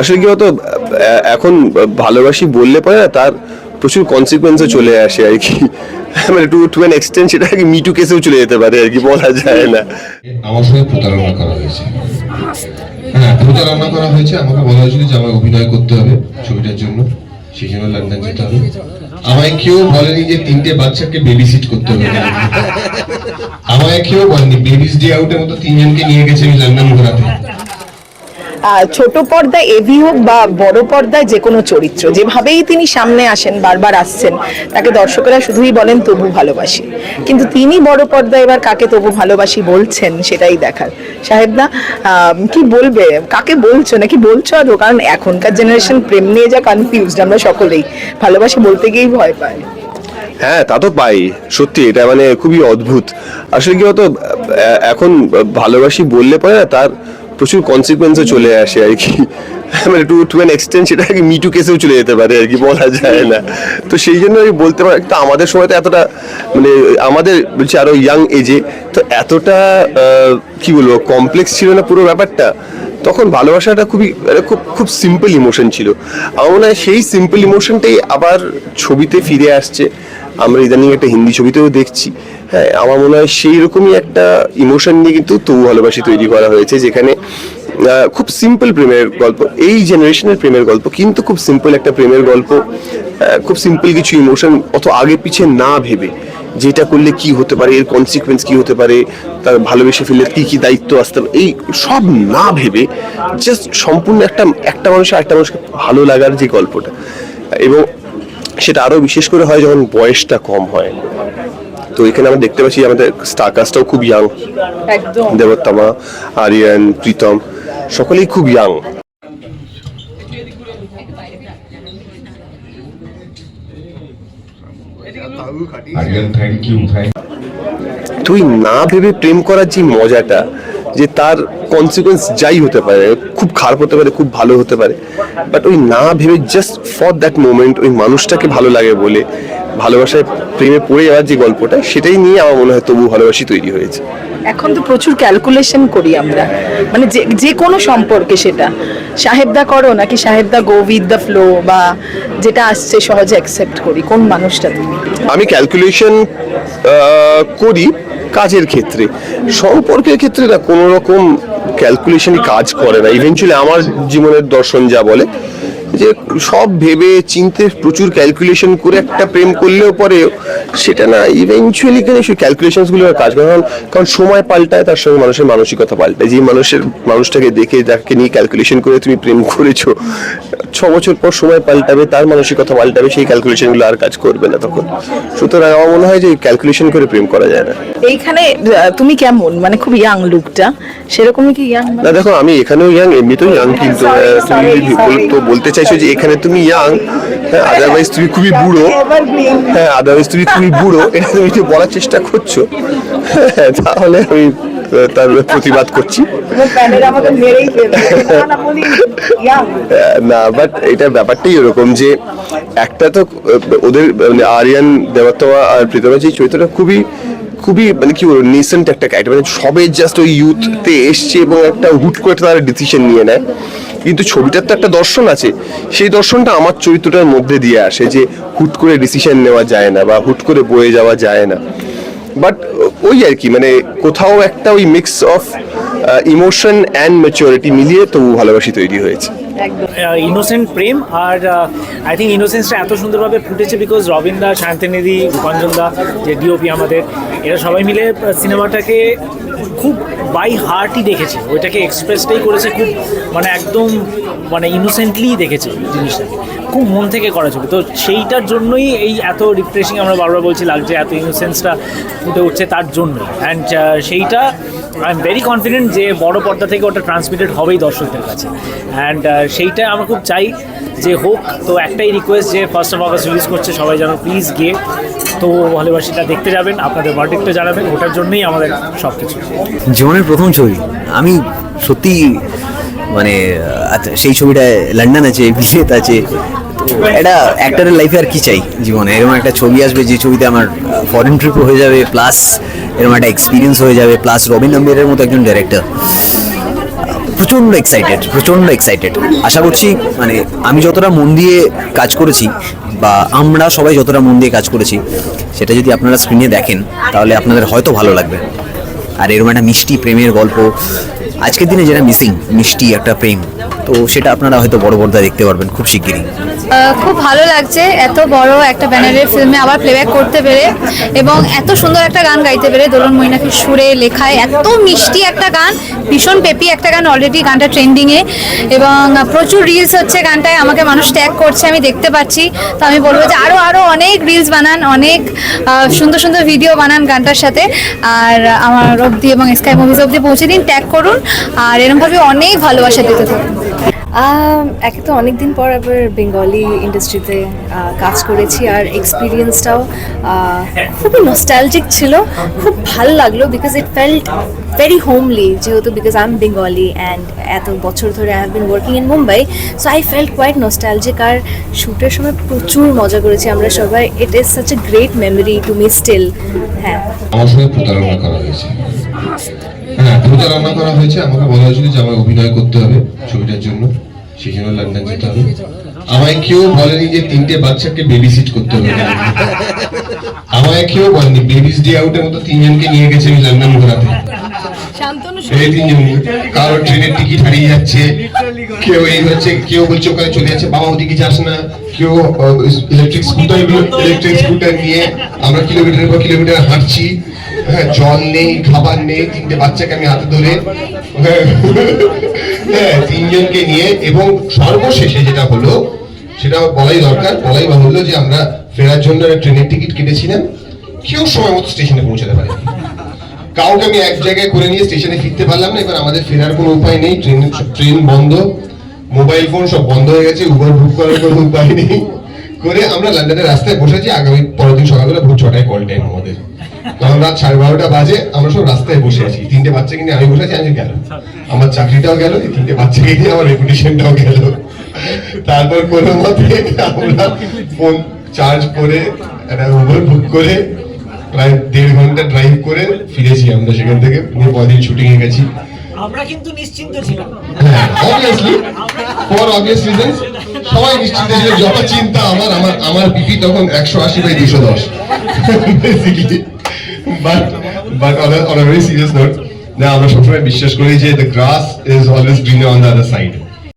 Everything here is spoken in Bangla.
আসলে কি হতো এখন ভালোবাসি বললে পরে তার প্রচুর কনসিকুয়েন্সও চলে আসে আর কি। মানে টু টু অ্যান এক্সটেন্ট সেটা আর কি মিটু কেসেও চলে যেতে পারে আর কি, বলা যায় না। আমার সঙ্গে প্রতারণা করা হয়েছে। হ্যাঁ প্রতারণা করা হয়েছে। আমাকে বলা হয়েছিল যে আমাকে অভিনয় করতে হবে ছবিটার জন্য। সেই জন্য লন্ডন যেতে হবে। আমায় কেউ বলেনি যে তিনটে বাচ্চাকে বেবি সিট করতে হবে। আমায় কেউ বলেনি। বেবিস ডে আউটের মতো তিনজনকে নিয়ে গেছে আমি লন্ডন ঘোরাতে। ছোট পর্দায় এভি হোক বা বড় পর্দায় যে কোনো চরিত্র, যেভাবেই তিনি সামনে আসেন, বারবার আসছেন, তাকে দর্শকেরা শুধুই বলেন, তবু ভালোবাসি। কিন্তু তিনি বড় পর্দায় এবার কাকে তবু ভালোবাসি বলছেন, সেটাই দেখার। সাহেব না কি বলবে? কাকে বলছো? নাকি বলছো আদৌ? কারণ এখনকার জেনারেশন প্রেম নিয়ে যা কনফিউজড আমরা সকলেই। ভালোবাসি বলতে গিয়েই ভয় পায়। হ্যাঁ তা তো পাই। সত্যি, এটা মানে খুবই অদ্ভুত। আসলে কি হতো এখন ভালোবাসি বললে পরে না তার প্রচুর কনসিকুয়েন্সও চলে আসে আর কি। মানে টু টু অ্যান এক্সটেন্ড সেটা আর কি মিটু কেসেও চলে যেতে পারে আর কি, বলা যায় না। তো সেই জন্য আমি বলতে পারি, তো আমাদের সময় তো এতটা মানে আমাদের বলছি আরও ইয়াং এজে তো এতটা কি বলব কমপ্লেক্স ছিল না পুরো ব্যাপারটা? তখন ভালোবাসাটা খুবই মানে খুব খুব সিম্পল ইমোশন ছিল। আমার মনে হয় সেই সিম্পল ইমোশনটাই আবার ছবিতে ফিরে আসছে। আমরা ইদানিং একটা হিন্দি ছবিতেও দেখছি। হ্যাঁ আমার মনে হয় সেই রকমই একটা ইমোশন নিয়ে কিন্তু তবু ভালোবাসি তৈরি করা হয়েছে, যেখানে খুব সিম্পল প্রেমের গল্প, এই জেনারেশনের প্রেমের গল্প, কিন্তু খুব সিম্পল একটা প্রেমের গল্প খুব সিম্পল কিছু ইমোশন অত আগে পিছে না ভেবে। যেটা করলে কি হতে পারে এর কনসিকুয়েন্স কি হতে পারে তার ভালোবেসে ফেললে কি কি দায়িত্ব আসতে এই সব না ভেবে জাস্ট সম্পূর্ণ একটা একটা মানুষের একটা মানুষকে ভালো লাগার যে গল্পটা। এবং সেটা আরও বিশেষ করে হয় যখন বয়সটা কম হয়। তো এখানে আমরা দেখতে পাচ্ছি আমাদের স্টার কাস্টটাও খুব ইয়াং দেবত্তমা আরিয়ান প্রীতম সকলেই খুব ইয়াং তুই না ভেবে প্রেম করার যে মজাটা, যে তার কনসিকুয়েন্স যাই হতে পারে, খুব খারাপ হতে পারে, খুব ভালো হতে পারে বাট ওই না ভেবে জাস্ট ফর দ্যাট মোমেন্ট ওই মানুষটাকে ভালো লাগে বলে, ভালোবাসায় প্রেমে পড়ে যাওয়ার যে গল্পটা, সেটাই নিয়ে আমার মনে হয় তবু ভালোবাসি তৈরি হয়েছে। এখন তো প্রচুর ক্যালকুলেশন করি আমরা। মানে যে যে কোনো সম্পর্কে সেটা। সাহেবদা করো নাকি সাহেবদা গো উইথ দ্য ফ্লো বা যেটা আসছে সহজে অ্যাকসেপ্ট করি, কোন মানুষটা তুমি? আমি ক্যালকুলেশন করি কাজের ক্ষেত্রে। সম্পর্কের ক্ষেত্রে না কোনো রকম ক্যালকুলেশনই কাজ করে না। ইভেনচুয়ালি আমার জীবনের দর্শন যা বলে যে সব ভেবে চিনতে প্রচুর ক্যালকুলেশন করে একটা প্রেম করলেও পরে সেটা না ইভেনচুয়ালি কেন সেই ক্যালকুলেশনসগুলো কাজ করে কারণ কারণ সময় পাল্টায় তার সঙ্গে মানুষের মানসিকতা পাল্টায়। যে মানুষের মানুষটাকে দেখে যাকে নিয়ে ক্যালকুলেশন করে তুমি প্রেম করেছ ছ বছর পর সময় পাল্টাবে তার মানসিকতা পাল্টাবে সেই ক্যালকুলেশনগুলো আর কাজ করবে না তখন। সুতরাং আমার মনে হয় যে ক্যালকুলেশন করে প্রেম করা যায় না। এইখানে তুমি কেমন? মানে খুব ইয়াং লুকটা সেরকমই কি ইয়াং না দেখো আমি এখানেও ইয়াং এমনিতেও ইয়াং কিন্তু তুমি তো বলতে চাইছো যে এখানে তুমি ইয়াং হ্যাঁ আদারওয়াইজ তুমি খুবই বুড়ো হ্যাঁ আদারওয়াইজ তুমি খুবই বুড়ো এটা তুমি যদি বলার চেষ্টা করছ। হ্যাঁ, তাহলে আমি তার প্রতিবাদ করছি। না, বাট এটা ব্যাপারটাই এরকম যে একটা তো ওদের মানে আরিয়ান দেবত্তমা আর প্রীতমা যে চরিত্রটা খুবই খুবই মানে কি বলব নিসেন্ট একটা ক্যারেক্টার মানে সবে জাস্ট ওই ইউথতে এসছে এবং একটা হুট করে তারা ডিসিশন নিয়ে নেয়। কিন্তু ছবিটার তো একটা দর্শন আছে। সেই দর্শনটা আমার চরিত্রটার মধ্যে দিয়ে আসে যে হুট করে ডিসিশন নেওয়া যায় না বা হুট করে বয়ে যাওয়া যায় না। বাট ওই আর কি মানে কোথাও একটা ওই mix of emotion and maturity মিলিয়ে তবু ভালোবাসি তৈরি হয়েছে। ইনোসেন্ট প্রেম আর আই থিঙ্ক ইনোসেন্সটা এত সুন্দরভাবে ফুটেছে বিকজ রবিন দা, শান্তিনিধি রূপাঞ্জন দা, যে ডিওপি আমাদের, এরা সবাই মিলে সিনেমাটাকে খুব বাই হার্টই দেখেছে। ওইটাকে এক্সপ্রেসটাই করেছে, খুব মানে একদম মানে ইনোসেন্টলি দেখেছে জিনিসটাকে। খুব মন থেকে করা ছবি। তো সেইটার জন্যই এই এত রিফ্রেশিং আমরা বারবার বলছি, লাগছে এত ইনোসেন্সটা ফুটে উঠছে তার জন্য। অ্যান্ড সেইটা আই এম ভেরি কনফিডেন্ট যে বড় পর্দা থেকে ওটা ট্রান্সমিটেড হবেই দর্শকদের কাছে। অ্যান্ড সেইটা আমরা খুব চাই যে হোক, তো একটাই রিকোয়েস্ট যে ফার্স্ট অফ আগস্ট রিলিজ করছে, সবাই যেন প্লিজ গিয়ে তো ভালোবাসিটা দেখতে যাবেন, আপনাদের ভার্ডিকটা জানাবেন, ওটার জন্যই আমাদের সব কিছু জীবনের প্রথম ছবি। আমি সত্যি মানে আচ্ছা, সেই ছবিটায় লন্ডন আছে বিলেত আছে। এটা অ্যাক্টরের লাইফে আর কি চাই জীবনে? এরকম একটা ছবি আসবে যে ছবিতে আমার ফরেন ট্রিপও হয়ে যাবে প্লাস এরকম একটা এক্সপিরিয়েন্স হয়ে যাবে প্লাস রবিন আম্বেরের মতো একজন ডাইরেক্টর প্রচণ্ড এক্সাইটেড প্রচণ্ড এক্সাইটেড আশা করছি মানে আমি যতটা মন দিয়ে কাজ করেছি বা আমরা সবাই যতটা মন দিয়ে কাজ করেছি সেটা যদি আপনারা স্ক্রিনে দেখেন তাহলে আপনাদের হয়তো ভালো লাগবে। আর এরকম একটা মিষ্টি প্রেমের গল্প আজকের দিনে যেটা মিসিং মিষ্টি একটা প্রেম, তো সেটা আপনারা হয়তো বড় পর্দায় দেখতে পারবেন খুব শিগগিরই। খুব ভালো লাগছে এত বড় একটা ব্যানারের ফিল্মে আবার প্লেব্যাক করতে পেরে এবং এত সুন্দর একটা গান গাইতে পেরে দোলন মৈনাকের সুরে, লেখায় এত মিষ্টি একটা গান, ভীষণ পেপি একটা গান অলরেডি গানটা ট্রেন্ডিংয়ে এবং প্রচুর রিলস হচ্ছে গানটায়, আমাকে মানুষ ট্যাগ করছে, আমি দেখতে পাচ্ছি। তো আমি বলব যে আরও আরও অনেক রিলস বানান, অনেক সুন্দর সুন্দর ভিডিও বানান গানটার সাথে। আর আমার অবধি এবং স্কাই মুভিজ অবধি পৌঁছে দিন ট্যাগ করুন। আর এরকমভাবে অনেক ভালোবাসা দিতে থাকুন একে তো অনেকদিন পর আবার বেঙ্গলি ইন্ডাস্ট্রিতে কাজ করেছি আর এক্সপিরিয়েন্সটাও খুবই নস্টালজিক ছিল। খুব ভালো লাগল because it felt very homely যেহেতু because I am Bengali and এত বছর ধরে I have been working in Mumbai so I felt quite nostalgic আর শ্যুটের সময় প্রচুর মজা করেছি আমরা সবাই। It is such a great memory to me still হ্যাঁ। আমার সঙ্গে প্রতারণা করা হয়েছে। হ্যাঁ প্রতারণা করা হয়েছে। আমাকে বলা হয়েছিল যে আমায় অভিনয় করতে হবে ছবিটার জন্য। সেই জন্য লন্ডন যেতে হবে। আমায় কেউ বলেনি যে তিনটে বাচ্চাকে বেবি সিট করতে হবে। আমায় কেউ বলেনি। বেবিস ডে আউটের মতো তিনজনকে নিয়ে গেছে আমি লন্ডন ঘোরাতে। এই তিনজনই। কারও ট্রেনের টিকিট হারিয়ে যাচ্ছে। কেউ এই হচ্ছে কেউ বলছে ওখানে চলে যাচ্ছে। বাবা ওদিকে যাস না। কেউ ইলেকট্রিক স্কুটার ইলেকট্রিক স্কুটার নিয়ে আমরা কিলোমিটার পর কিলোমিটার হাঁটছি। হ্যাঁ জল নেই খাবার নেই তিনটে বাচ্চাকে আমি হাতে ধরে হ্যাঁ, হ্যাঁ তিনজনকে নিয়ে এবং সর্বশেষে যেটা হলো সেটা বলাই দরকার। বলাই বাহুল্য যে আমরা ফেরার জন্য একটা ট্রেনের টিকিট কেটেছিলাম। কেউ সময় মতো স্টেশনে পৌঁছাতে পারেনি। কাউকে আমি এক জায়গায় করে নিয়ে স্টেশনে ফিরতে পারলাম না। এবার আমাদের ফেরার কোনো উপায় নেই। ট্রেন ট্রেন বন্ধ। মোবাইল ফোন সব বন্ধ হয়ে গেছে উবার বুক করার কোনো উপায় নেই। করে আমরা লন্ডনের রাস্তায় বসেছি, আগামী পরের দিন সকালবেলা ভোর ছটায় কল টাইম আমাদের। তখন রাত সাড়ে বারোটা বাজে, আমরা সব রাস্তায় বসে আছি। তিনটে বাচ্চাকে নিয়ে আমি বসে আছি, আমি গেল। আমার চাকরিটাও গেল, এই তিনটে বাচ্চাকে নিয়ে আমার রেপুটেশনটাও গেল। তারপর কোনো মতে আমরা ফোন চার্জ করে, একটা উবার বুক করে, প্রায় দেড় ঘণ্টা ড্রাইভ করে ফিরেছি আমরা সেখান থেকে। নিয়ে পরদিন শুটিং এ গেছি। আমরা কিন্তু নিশ্চিন্ত ছিলাম। সবাই নিশ্চিন্ত ছিল যত চিন্তা আমার আমার আমার বিপি তখন একশো আশি বাই দুশো। দশ বেসিকলি বাট বাট আমরা সবসময় বিশ্বাস করি যে the grass is always green on the other side